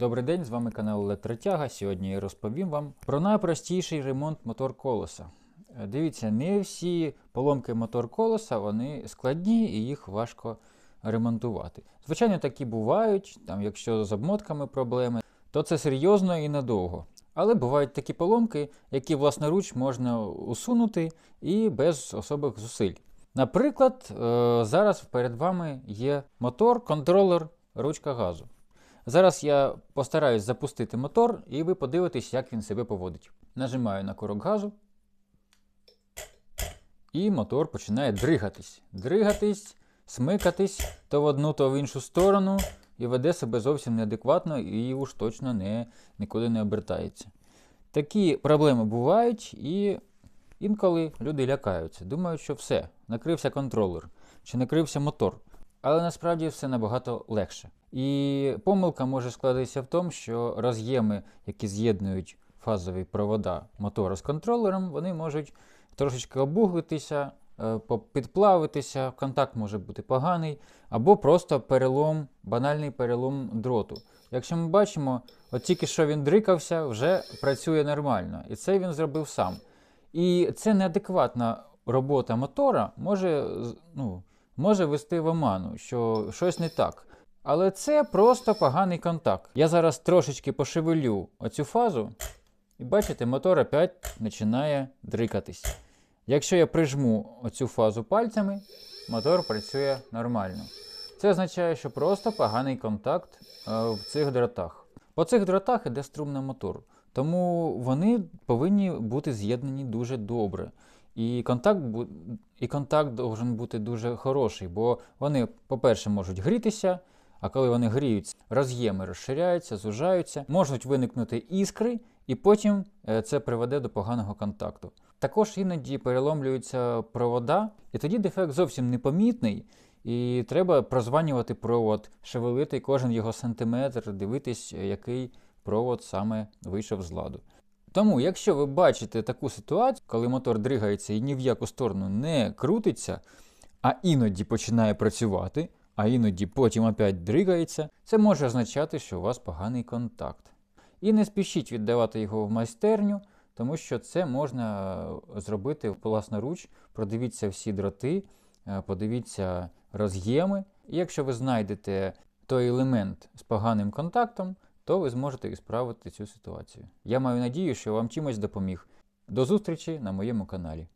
Добрий день, з вами канал Електротяга. Сьогодні я розповім вам про найпростіший ремонт мотор колеса. Е, Дивіться, не всі поломки мотор колеса вони складні і їх важко ремонтувати. Звичайно, такі бувають, там, якщо з обмотками проблеми, то це серйозно і надовго. Але бувають такі поломки, які власноруч можна усунути і без особих зусиль. Наприклад, е, зараз перед вами є мотор, контролер, ручка газу. Зараз я постараюсь запустити мотор, і ви подивитесь, як він себе поводить. Нажимаю на курок газу. І мотор починає дригатись. Дригатись, смикатись то в одну, то в іншу сторону, і веде себе зовсім неадекватно і уж точно не, нікуди не обертається. Такі проблеми бувають, і інколи люди лякаються. Думають, що все, накрився контролер чи накрився мотор. Але насправді все набагато легше. І помилка може складатися в тому, що роз'єми, які з'єднують фазові провода мотора з контролером, вони можуть трошечки обуглитися, е, підплавитися, контакт може бути поганий, або просто перелом, банальний перелом дроту. Якщо ми бачимо, от тільки що він дрикався, вже працює нормально. І це він зробив сам. І це неадекватна робота мотора може, ну, може вести в оману, що щось не так. Але це просто поганий контакт. Я зараз трошечки пошевелю оцю фазу, і бачите, мотор опять починає дрикатись. Якщо я прижму оцю фазу пальцями, мотор працює нормально. Це означає, що просто поганий контакт е, в цих дротах. По цих дротах іде струм на мотор, тому вони повинні бути з'єднані дуже добре. І контакт, і контакт должен бути дуже хороший, бо вони, по-перше, можуть грітися, а коли вони гріються, роз'єми розширяються, зужаються, можуть виникнути іскри, і потім е, це приведе до поганого контакту. Також іноді переломлюються провода, і тоді дефект зовсім непомітний, і треба прозванювати провод, шевелити кожен його сантиметр, дивитись, е, який провод саме вийшов з ладу. Тому, якщо ви бачите таку ситуацію, коли мотор дригається і ні в яку сторону не крутиться, а іноді починає працювати, а іноді потім опять дригається, це може означати, що у вас поганий контакт. І не спішіть віддавати його в майстерню, тому що це можна е, зробити власноруч. Продивіться всі дроти, е, подивіться роз'єми. І якщо ви знайдете той елемент з поганим контактом, то ви зможете ісправити цю ситуацію. Я маю надію, що вам чимось допоміг. До зустрічі на моєму каналі.